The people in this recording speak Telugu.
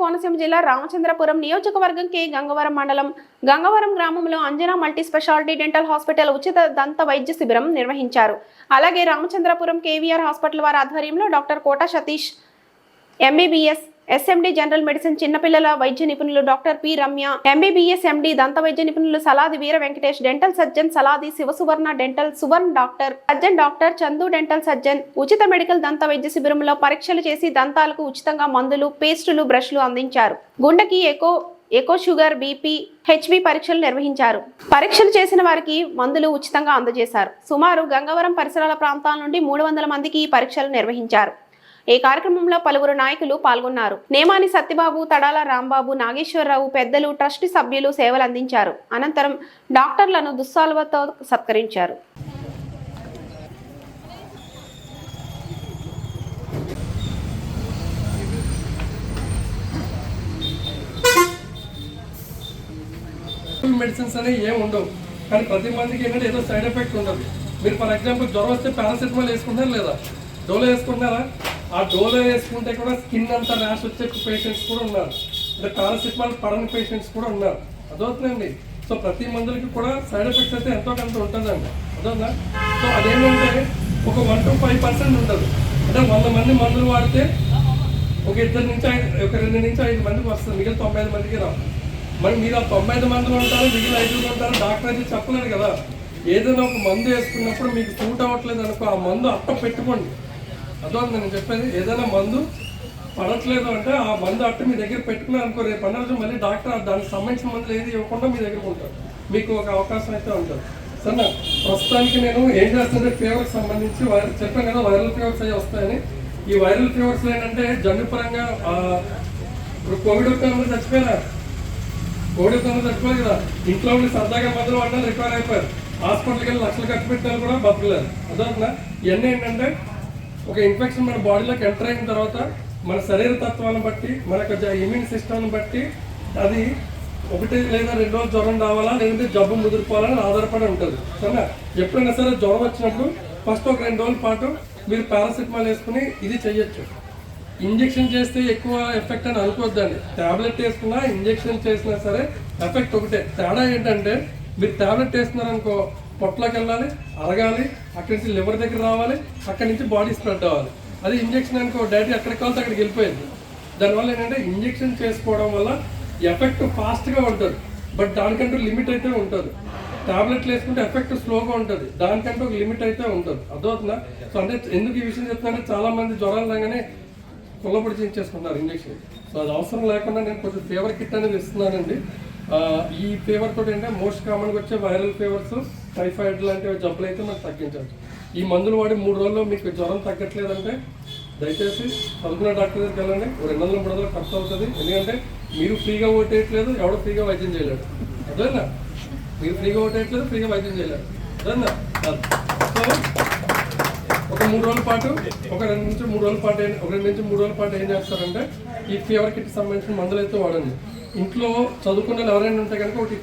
కోనసీమ జిల్లా రామచంద్రపురం నియోజకవర్గం కే గంగవరం మండలం గంగవరం గ్రామంలో Anjana multi speciality dental hospital ఉచిత దంత వైద్య శిబిరం నిర్వహించారు. అలాగే రామచంద్రపురం కేవీఆర్ హాస్పిటల్ వారి ఆధ్వర్యంలో doctor Kota Satish MBBS SMD general medicine చిన్నపిల్లల వైద్య నిపుణులు doctor P Ramya MBBS MD దంత వైద్య నిపుణులు Saladi Veera Venkatesh dental surgeon Saladi Sivasuvarna dental Suvarna doctor surgeon doctor Chandu dental surgeon ఉచిత మెడికల్ దంత వైద్య శిబిరంలో పరీక్షలు చేసి దంతాలకు ఉచితంగా మందులు పేస్టులు బ్రష్లు అందించారు. గుండెకి echo echo sugar BP Hb పరీక్షలు నిర్వహించారు. పరీక్షలు చేసిన వారికి మందులు ఉచితంగా అందజేశారు. సుమారు గంగవరం పరిసరాల ప్రాంతాల నుండి మూడు వందల మందికి ఈ పరీక్షలు నిర్వహించారు. ఈ కార్యక్రమంలో పలువురు నాయకులు పాల్గొన్నారు. నేమాని సత్యబాబు తడాల రాంబాబు నాగేశ్వరరావు పెద్దలు ట్రస్ట్ సభ్యులు సేవలు అందించారు. అనంతరం డాక్టర్లను దుస్సాల్వతో సత్కరించారు. మెడిసిన్స్ అనేవి ఏమి ఉండవు. కానీ ప్రతి మందికి ఏంటంటే ఏదో సైడ్ ఎఫెక్ట్ ఉండదు. మీరు ఫర్ ఎగ్జాంపుల్ జ్వరం వస్తే పారాసెటమాల్ వేసుకుంటారా లేదా? డోలో వేసుకుంటారా ఆ డోలో వేసుకుంటే కూడా స్కిన్ అంతా ర్యాష్ వచ్చే పేషెంట్స్ కూడా ఉన్నారు. అంటే పారాసిటమాల్ పడని పేషెంట్స్ కూడా ఉన్నారు. అదవుతుందండి సో ప్రతి మందులకి కూడా సైడ్ ఎఫెక్ట్స్ అయితే ఎంతో కొంత ఉంటుందండి. అదవుతుందా సో అదేంటంటే ఒక వన్ టు ఫైవ్ పర్సెంట్ ఉండదు. అంటే వంద మంది మందులు వాడితే ఒక ఇద్దరు నుంచి ఐదు ఒక రెండు నుంచి ఐదు మందికి వస్తుంది. మిగిలిన తొంభై ఐదు మందికి రావు. మరి మీరు ఆ తొంభై ఐదు మందిలో ఉంటారు మిగిలిన ఐదుగురు ఉంటారు డాక్టర్ అయితే చెప్పలేడు కదా. ఏదైనా ఒక మందు వేసుకున్నప్పుడు మీకు సూట్ అవ్వట్లేదు అనుకో ఆ మందు అట్ట పెట్టుకోండి. అదొక నేను చెప్పేది ఏదైనా మందు పడట్లేదు అంటే ఆ మందు అట్ట మీ దగ్గర పెట్టుకున్నారు అనుకో రేపు అన్న రోజు మళ్ళీ డాక్టర్ దానికి సంబంధించిన మందులు ఏది ఇవ్వకుండా మీ దగ్గర ఉంటారు. మీకు ఒక అవకాశం అయితే ఉంటుంది. సరే ప్రస్తుతానికి నేను ఏం చేస్తుంటే ఫీవర్కి సంబంధించి వైరల్ చెప్పాను కదా వైరల్ ఫీవర్స్ అవి వస్తాయని. ఈ వైరల్ ఫీవర్స్ ఏంటంటే జన్యుపరంగా ఇప్పుడు కోవిడ్ వచ్చే అందరూ కోవిడ్ వచ్చే చచ్చిపోయారు కదా. ఇంట్లో ఉండి సరదాగా మందులు వాడినా రికవర్ అయిపోయారు. హాస్పిటల్కి వెళ్ళి లక్షలు ఖర్చు పెట్టినా కూడా బతకలేదు. అదవుతుందా ఇవన్నీ ఏంటంటే ఒక ఇన్ఫెక్షన్ మన బాడీలోకి ఎంటర్ అయిన తర్వాత మన శరీర తత్వాన్ని బట్టి మన యొక్క ఇమ్యూన్ సిస్టమ్ని బట్టి అది ఒకటి లేదా రెండు రోజులు జ్వరం రావాలా లేదంటే జబ్బు ముదిరిపోవాలని ఆధారపడి ఉంటుంది. సరేనా? ఎప్పుడైనా సరే జ్వరం వచ్చినప్పుడు ఫస్ట్ ఒక రెండు రోజుల పాటు మీరు పారాసిటమాల్ వేసుకుని ఇది చేయొచ్చు. ఇంజెక్షన్ చేస్తే ఎక్కువ ఎఫెక్ట్ అని అనుకోవద్దండి. టాబ్లెట్ వేసుకున్నా ఇంజెక్షన్ చేసినా సరే ఎఫెక్ట్ ఒకటే. తేడా ఏంటంటే మీరు టాబ్లెట్ వేస్తున్నారనుకో పొట్టలోకి వెళ్ళాలి అరగాలి అక్కడి నుంచి లివర్ దగ్గర రావాలి అక్కడి నుంచి బాడీ స్ప్రెడ్ అవ్వాలి. అది ఇంజెక్షన్ అనుకో డైరెక్ట్ ఎక్కడికి వెళ్తే అక్కడికి వెళ్ళిపోయింది. దానివల్ల ఏంటంటే ఇంజెక్షన్ చేసుకోవడం వల్ల ఎఫెక్ట్ ఫాస్ట్గా ఉంటుంది బట్ దానికంటూ లిమిట్ అయితే ఉంటుంది. టాబ్లెట్లు వేసుకుంటే ఎఫెక్ట్ స్లోగా ఉంటుంది దానికంటే ఒక లిమిట్ అయితే ఉంటుంది. అర్థమవుతుందా? సో అంటే ఎందుకు ఈ విషయం చెప్తున్నానంటే చాలామంది జ్వరాలు రాగానే కుల్లబడి చేయించేసుకుంటారు ఇంజెక్షన్. సో అది అవసరం లేకుండా నేను కొంచెం ఫీవర్ కిట్ అనేది ఇస్తున్నానండి. ఈ ఫీవర్ తోటి అంటే మోస్ట్ కామన్గా వచ్చే వైరల్ ఫీవర్స్ టైఫాయిడ్ లాంటివి జబ్బులు అయితే మనకు తగ్గించవచ్చు. ఈ మందులు వాడి మూడు రోజుల్లో మీకు జ్వరం తగ్గట్లేదంటే దయచేసి చదువుకున్న డాక్టర్ దగ్గరికి వెళ్ళండి. రెండు వందల మూడు వందలు ఖర్చు అవుతుంది. ఎందుకంటే మీరు ఫ్రీగా ఓటేయట్లేదు ఎవడో ఫ్రీగా వైద్యం చేయలేడు. అదేనా మీరు ఫ్రీగా ఓటేయట్లేదు ఫ్రీగా వైద్యం చేయలేదు అదేనా సో ఒక మూడు రోజుల పాటు ఒక రెండు నుంచి మూడు రోజుల పాటు ఒక రెండు నుంచి మూడు రోజుల పాటు ఏం చేస్తారంటే ఈ ఫీవర్ కిట్ సంబంధించిన మందులు అయితే వాడండి. ఇంట్లో చదువుకున్న వాళ్ళు ఎవరైనా ఉంటే కనుక ఒకటి